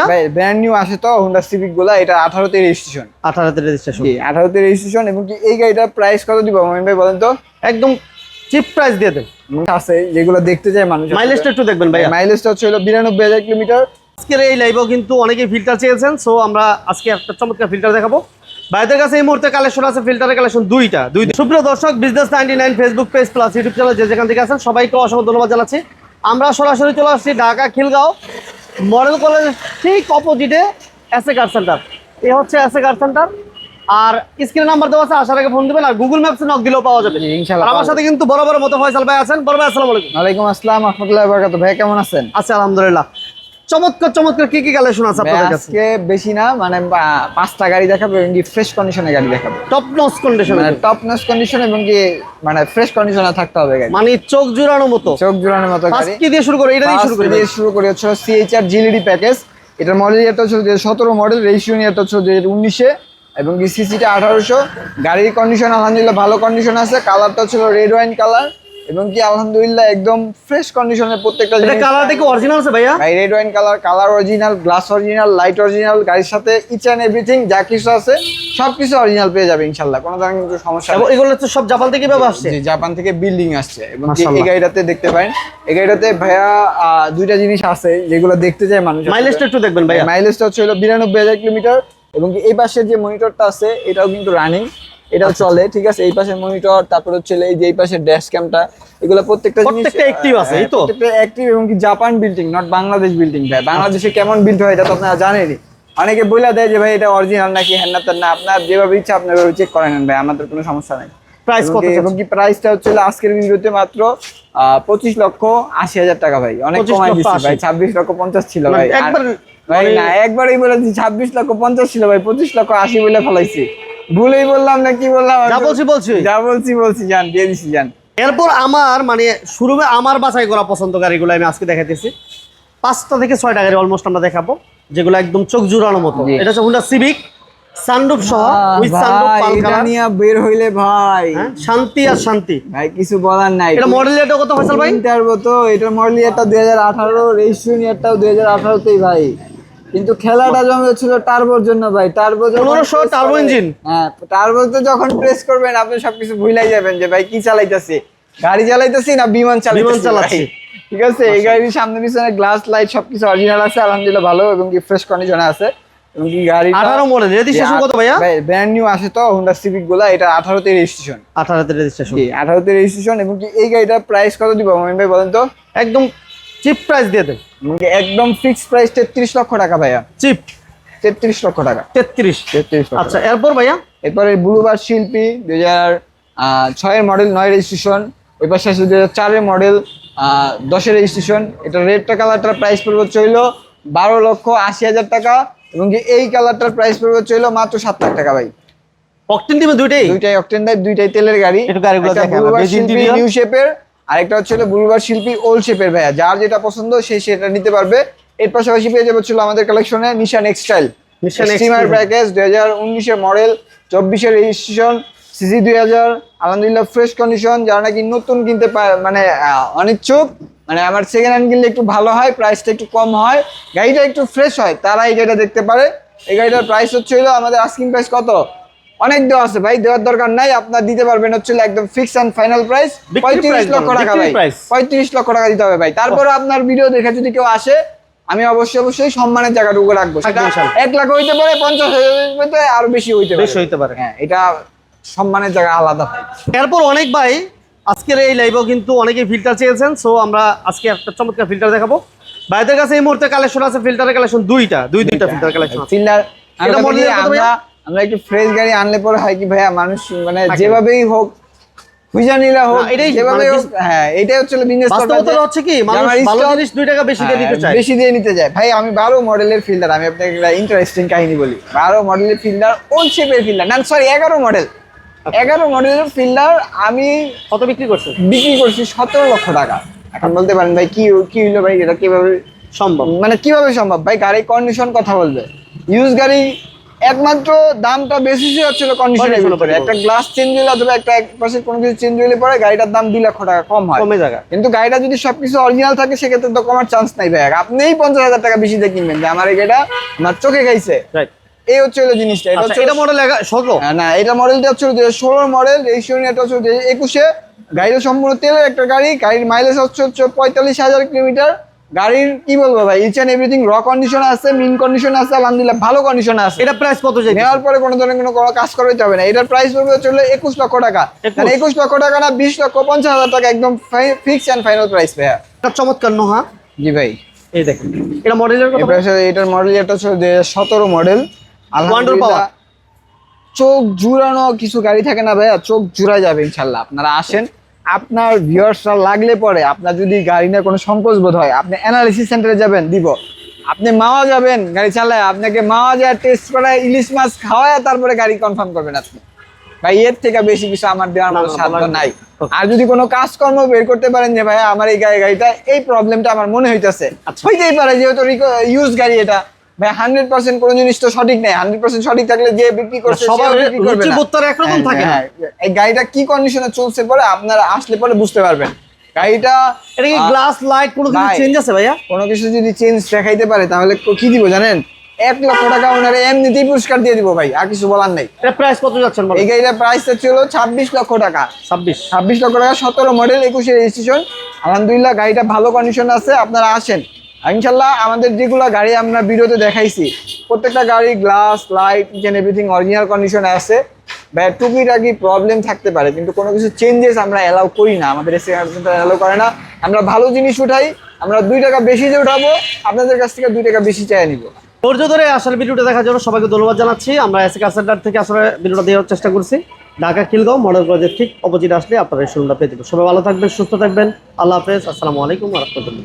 ভাইয়া ভাই brand new আসে তো হোন্ডা সিভিকগুলা এটা আঠারোতে রেজিস্ট্রেশন আঠারোতে রেজিস্ট্রেশন জি আঠারোতে রেজিস্ট্রেশন এবং কি এই গাড়িটার প্রাইস কত দিব মোমিন ভাই বলেন তো? একদম চিপ প্রাইস দিয়ে দেন। আছে যেগুলো দেখতে চায় মানুষ মাইলেজটা একটু দেখবেন ভাইয়া। মাইলেজটা হচ্ছে হলো বিরানব্বই হাজার কিলোমিটার। আজকের এই লাইভেও কিন্তু অনেকেই ফিল্টার চেয়েছেন সো আমরা আজকে একটা চমৎকার ফিল্টার দেখাবো। ভাইদের কাছে এই মুহূর্তে কালেকশন আছে ফিল্টারের কালেকশন দুইটা। দুই সুপ্রিয় দর্শক business ninety nine Facebook page plus YouTube channel যে যেখান থেকে আছেন সবাইকে অসংখ্য ধন্যবাদ জানাচ্ছি। আমরা সরাসরি চলে আসছি ঢাকা খিলগাঁও মডেল কলেজ ঠিক অপোজিটে এস এ কার সেন্টার এ হচ্ছে এস এ কার সেন্টার আর স্ক্রিন নাম্বার দেওয়া আছে আসার আগে ফোন দেবেন আর গুগল ম্যাপসে নক দিলেও পাওয়া যাবে। ইনশাআল্লাহ আমার সাথে কিন্তু বড় বড় মতো ফয়সাল ভাই আছেন। বড় ভাই আসসালামু আলাইকুম। ওয়ালাইকুম আসসালাম আহমদুল্লাহ বরকাত ভাই কেমন আছেন? আচ্ছা আলহামদুলিল্লাহ। চমৎকার চমৎকার কি কি কালেকশন আছে আপনাদের কাছে? আজকে বেশি না মানে পাঁচটা গাড়ি দেখাবো এবং কি ফ্রেশ কন্ডিশনে গাড়ি দেখাবো। Top notch condition top notch condition এবং কি মানে ফ্রেশ কন্ডিশনে থাকতে হবে গাড়ি। মানে চোখ জুড়ানো মতো। চোখ জোড়ানোর মতো গাড়ি। কি দিয়ে শুরু করে? এটা দিয়ে শুরু করি দিয়ে শুরু করি হচ্ছে সিএইচআর জিলিডি প্যাকেজ এটার মডেল এটা হচ্ছে সতেরো মডেল রেজিস্ট্রেশন এটা হচ্ছে যে উনিশে। এবং কি সিসিটা আঠারোশো। গাড়ির কন্ডিশন আলহামদুলিল্লাহ ভালো কন্ডিশন আছে। কালারটা ছিল রেড ওয়াইন কালার এবং কি আলহামদুলিল্লাহ একদম ফ্রেশ কন্ডিশনের প্রত্যেকটা জিনিস কালারটা কি অরিজিনাল আছে ভাইয়া? ভাই red wine colour colour original glass original light original গাড়ির সাথে ইচ এন্ড এভরিথিং যা কিছু আছে সব কিছু অরিজিনাল পেয়ে যাবে ইনশাল্লাহ কোনো ধরনের কিন্তু সমস্যা এবং নেই। এগুলো তো সব জাপান থেকে ভাবে আসছে? জি, জাপান থেকে বিল্ডিং আসছে। এবং এই গাড়িটাতে দেখতে পারেন এই গাড়িটাতে ভাইয়া আহ, দুইটা জিনিস আছে যেগুলো দেখতে চায় মানুষ মাইলেজটা একটু দেখবেন ভাইয়া। মাইলেজটা হচ্ছে হলো বিরানব্বই হাজার কিলোমিটার এবং এই পাশের যে মনিটরটা আছে এটাও কিন্তু রানিং এটাও আচ্ছা। চলে ঠিক আছে? এই পাশের মনিটর তারপর হচ্ছে এই যে এই পাশের ড্যাশ ক্যামটা এগুলো প্রত্যেকটা জিনিস প্রত্যেকটা active আছে, এই তো? হ্যাঁ, প্রত্যেকটা অ্যাক্টিভ এবং কি Japan building not Bangladesh building ভাই। বাংলাদেশে কেমন বিল্ড হয় এটা তো আপনারা জানেনই। অনেকে বলে দেয় যে ভাই এটা অরিজিনাল নাকি হ্যান না ত্যান না আপনার যেভাবে ইচ্ছা আপনার চেক করে নেন ভাই আমাদের কোনো সমস্যা নাই। প্রাইস কত এবং কি প্রাইসটা হচ্ছে আজকের ভিডিওতে মাত্র পঁচিশ লক্ষ আশি হাজার টাকা ভাই। অনেক 25 কমাই দিচ্ছি ভাই। 80 ছাব্বিশ লক্ষ পঞ্চাশ ছিল মানে ভাই। ভাই মানে- না একবারই বলেছি ছাব্বিশ লক্ষ পঞ্চাশ ছিল ভাই। পঁচিশ লক্ষ আশি বলে ফেলাইছি। ভুলেই বললাম না কি বললাম যা বলছি বলছি। যা বলছি বলছি জান দিয়ে দিছি জান। এরপর আমার মানে শুরুতে আমার বাছাই করা পছন্দ গাড়িগুলো আমি আজকে দেখাইতেছি। পাঁচটা থেকে ছয়টা গাড়ি অলমোস্ট আমরা দেখাবো যেগুলো একদম চোখ জুড়ানো মতো। এটা হচ্ছে হুন্ডা সিভিক সানরুফ সহ উইথ সানরুফ ভাই, পাল এটা কালার নিয়ে বের হইলে ভাই। শান্তি আর শান্তি। ভাই কিছু বলার নাই। এটা মডেল এটা কত ফয়সাল ভাই? ইন্টারভো তো এটা মডেল ইয়ারটা দুই হাজার আঠারো রেজিস্ট্রেশন ইয়ারটাও দুই হাজার আঠারোতেই ভাই। কিন্তু খেলাটা জমে ছিল টার্বোর জন্য ভাই টার্বো পনেরোশো টার্বো ইঞ্জিন হ্যাঁ টার্বোতে যখন প্রেস করবেন আপনি সবকিছু ভুলাই যাবেন যে ভাই কি চালাইতেছি? গাড়ি চালাইতেছি না বিমান চালাইতেছি? বিমান চালাচ্ছি। ঠিক আছে এই গাড়ির সামনে পিছনে গ্লাস লাইট সবকিছু অরিজিনাল আছে আলহামদুলিল্লাহ ভালো এবং কি ফ্রেশ কন্ডিশনে আছে। এবং কি গাড়ি আঠারো মডেল রেজিস্ট্রেশন কত ভাইয়া? ভাই ব্র্যান্ড নিউ আসে তো হোন্ডা সিভিকগুলা এটা আঠারোতে রেজিস্ট্রেশন আঠারোতে রেজিস্ট্রেশন জি আঠারোতে রেজিস্ট্রেশন এবং কি এই গাড়িটার প্রাইস কত দিব? মোমিন ভাই বলেন তো। একদম চিপ প্রাইস দিয়ে দেন। একদম ফিক্সড প্রাইস তেত্রিশ লক্ষ টাকা ভাইয়া। চিপ তেত্রিশ লক্ষ টাকা। তেত্রিশ। তেত্রিশ আচ্ছা এরপর ভাইয়া? এরপরে ব্লুবার শিল্পী দুই হাজার ছয়ের মডেল নয় রেজিস্ট্রেশন ওই পাশে আছে দুই হাজার চারের মডেল দশের রেজিস্ট্রেশন এটা রেডটা কালারটার প্রাইস পড়বে চইল বারো লক্ষ আশি হাজার টাকা এবং কি এই কালারটার প্রাইস পড়বে চইল মাত্র সাত লাখ টাকা ভাই। অকটেন টিমে দুইটাই? দুইটাই অকটেন টাইপ দুইটাই তেলের গাড়ি। একটু গাড়িগুলো interior। নিউ শেপের আরেকটা হচ্ছে বুলবার শিল্পী ওল শেপের ভাইয়া যার যেটা পছন্দ সে সেটা নিতে পারবে। এর পাশাপাশি পেয়ে যাবে ছিল আমাদের কালেকশনে নিশান এক্সটাইল নিশান Extreme। প্যাকেজ দুই হাজার উনিশের মডেল চব্বিশের রেজিস্ট্রেশন সিসি দুই হাজার আলহামদুলিল্লাহ ফ্রেশ কন্ডিশন যারা নাকি নতুন কিনতে পারে মানে অনিচ্ছুক মানে আমার সেকেন্ড হ্যান্ড কিনলে একটু ভালো হয় প্রাইসটা একটু কম হয় গাড়িটা একটু ফ্রেশ হয় তারা এই গাড়িটা দেখতে পারে। এই গাড়িটার প্রাইস হচ্ছে আমাদের আস্কিং প্রাইস কত? অনেক দেওয়া আছে ভাই দেওয়ার দরকার নাই। আপনার দিতে পারবেন হচ্ছে একদম ফিক্স অ্যান্ড ফাইনাল প্রাইস পঁয়ত্রিশ লক্ষ টাকা ভাই। পঁয়ত্রিশ লক্ষ টাকা দিতে হবে ভাই। তারপরে আপনার ভিডিও দেখে যদি কেউ আসে আমি অবশ্যই অবশ্যই সম্মানের জায়গাটুকু রাখব। সেটা এক লাখ হইতে পারে পঞ্চাশ হাজার হইতে পারে আরও বেশি হইতে পারে। হইতে পারে। হ্যাঁ এটা সম্মানের জায়গা আলাদা। ভাই এরপর অনেক ভাই আজকের এই লাইভেও কিন্তু অনেকেই ফিল্টার চেয়েছেন সো আমরা আজকে একটা চমৎকার ফিল্টার দেখাবো। ভাইদের কাছে এই মুহূর্তে কালেকশন আছে ফিল্টারের কালেকশন দুইটা দুই দুইটা ফিল্টার কালেকশন model আমরা? আমরা একটু ফ্রেশ গাড়ি আনলে পরে হয় কি ভাইয়া মানুষ মানে যেভাবেই হোক খুঁজা হোক এটাই যেভাবে মানে হ্যাঁ এটাই হচ্ছে বিজনেস বাস্তবতা হচ্ছে কি মানুষ ভালো জিনিস দুই টাকা বেশি দিয়ে দিতে চায়। হ্যাঁ, বেশি দিয়ে নিতে যায় ভাই আমি বারো মডেলের ফিল্ডার আমি আপনাকে একটা ইন্টারেস্টিং কাহিনী বলি। বারো মডেলের ফিল্ডার শেপের ফিল্ডার না সরি এগারো মডেল এগারো মডেলের ফিল্ডার আমি কত বিক্রি করছে বিক্রি করছি লক্ষ টাকা। এখন বলতে পারেন ভাই কি কি হইল ভাই এটা কীভাবে সম্ভব। মানে কীভাবে সম্ভব? ভাই গাড়ির কন্ডিশন কথা বলবে। ইউজ গাড়ি একমাত্র দামটা বেশি হচ্ছিল কন্ডিশনের উপরে। একটা গ্লাস চেঞ্জ হলে অথবা একটা এক পাশে কোনো কিছু চেঞ্জ হলে পরে গাড়িটার দাম দুই লক্ষ টাকা কম হয়। কমে জায়গা। কিন্তু গাড়িটা যদি সবকিছু অরিজিনাল থাকে সেক্ষেত্রে তো কমার চান্স নাই ভাই। আপনিই পঞ্চাশ হাজার টাকা বেশি দিয়ে কিনবেন যে আমার এই গাড়িটা আমার চোখে খাইছে। এই হচ্ছে হলো জিনিসটা। এটা আচ্ছা হচ্ছে এটা মডেল ষোলো? হ্যাঁ, না এটা মডেলটা হচ্ছে যে ষোলো মডেল রেজিস্ট্রেশন এটা হচ্ছে একুশে। গাড়িটা সম্পূর্ণ তেলের একটা গাড়ি। গাড়ির মাইলেজ হচ্ছে হচ্ছে পঁয়তাল্লিশ হাজার কিলোমিটার। গাড়ির কি বলব ভাই ইচ অ্যান্ড এভরিথিং র কন্ডিশন আছে মিন কন্ডিশন আছে আলহামদুলিল্লাহ ভালো কন্ডিশন আছে। এটা প্রাইস কত যায় নেওয়ার পরে কোনো ধরনের কোনো কাজ করাইতে হবে না। এটার প্রাইস পড়বে হলো একুশ লক্ষ টাকা। মানে একুশ লক্ষ টাকা না বিশ লক্ষ পঞ্চাশ হাজার টাকা একদম ফিক্স অ্যান্ড ফাইনাল প্রাইস ভাইয়া। একটা চমৎকার নোহা। জি ভাই। এই দেখেন এটা মডেলের কথা এটার মডেল এটা হচ্ছে যে সতেরো মডেল Wonder power। চোখ জুড়ানো কিছু গাড়ি থাকে না ভাইয়া চোখ জুড়া যাবে ইনশাল্লাহ। আপনারা আসেন আপনার ভিউয়ার্সরা লাগলে পরে আপনার যদি গাড়ি নিয়ে কোনো সংকোচ বোধ হয় আপনি অ্যানালিসিস সেন্টারে যাবেন দিব। আপনি মাওয়া যাবেন গাড়ি চালায় আপনাকে মাওয়া যায় টেস্ট করায় ইলিশ মাছ খাওয়ায় তারপরে গাড়ি কনফার্ম করবেন আপনি। ভাই এর থেকে বেশি কিছু আমার দেওয়ার মতো সাধ্য নাই। আর যদি কোনো কাজকর্ম বের করতে পারেন যে ভাই আমার এই গাড়ি গাড়িটা এই প্রবলেমটা আমার মনে হইতেছে। আচ্ছা। হইতেই পারে যেহেতু ইউজ গাড়ি এটা। ভাই হান্ড্রেড পার্সেন্ট কোনো জিনিস তো সঠিক নেই। হান্ড্রেড পার্সেন্ট সঠিক থাকলে যে বিক্রি করছে সবার বিক্রি করবে একরকম হ্যাঁ, থাকে হ্যাঁ, এই গাড়িটা কি কন্ডিশনে চলছে পরে আপনারা আসলে পরে বুঝতে পারবেন। গাড়িটা এটা কি গ্লাস লাইট কোনো কিছু চেঞ্জ আছে ভাইয়া? কোনো কিছু যদি চেঞ্জ দেখাইতে পারে তাহলে কি দিব জানেন? এক লক্ষ টাকা ওনারে এমনিতেই পুরস্কার দিয়ে দিব ভাই আর কিছু বলার নেই। প্রাইস কত যাচ্ছেন এই গাড়িটার প্রাইসটা ছিল ছাব্বিশ লক্ষ টাকা। ছাব্বিশ। ছাব্বিশ লক্ষ টাকা সতেরো মডেল একুশে রেজিস্ট্রেশন আলহামদুলিল্লাহ গাড়িটা ভালো কন্ডিশন আছে আপনারা আসেন। ইনশাল্লাহ আমাদের যেগুলো গাড়ি আমরা ভিডিওতে দেখাইছি, প্রত্যেকটা গাড়ি glass, light each everything original কন্ডিশনে আছে। বা টুকিটাকি প্রবলেম থাকতে পারে, কিন্তু কোনো কিছু চেঞ্জেস আমরা অ্যালাউ করি না। আমাদের এসে অ্যালাউ করে না। আমরা ভালো জিনিস উঠাই, আমরা দুই টাকা বেশি যে উঠাবো, আপনাদের কাছ থেকে দুই টাকা বেশি চাই নিব। ধৈর্য ধরে আসলে ভিডিওটা দেখার জন্য সবাইকে ধন্যবাদ জানাচ্ছি। আমরা এসে কার থেকে আসলে ভিডিওটা দেওয়ার চেষ্টা করছি। ঢাকা খিলগাঁও মডেল কলেজের ঠিক অপোজিট আসলে আপনারা এই শোরুমটা পেয়ে যাবেন। সবাই ভালো থাকবেন, সুস্থ থাকবেন। আল্লাহ হাফেজ। আসসালামু আলাইকুম রহমতুল্লাহ।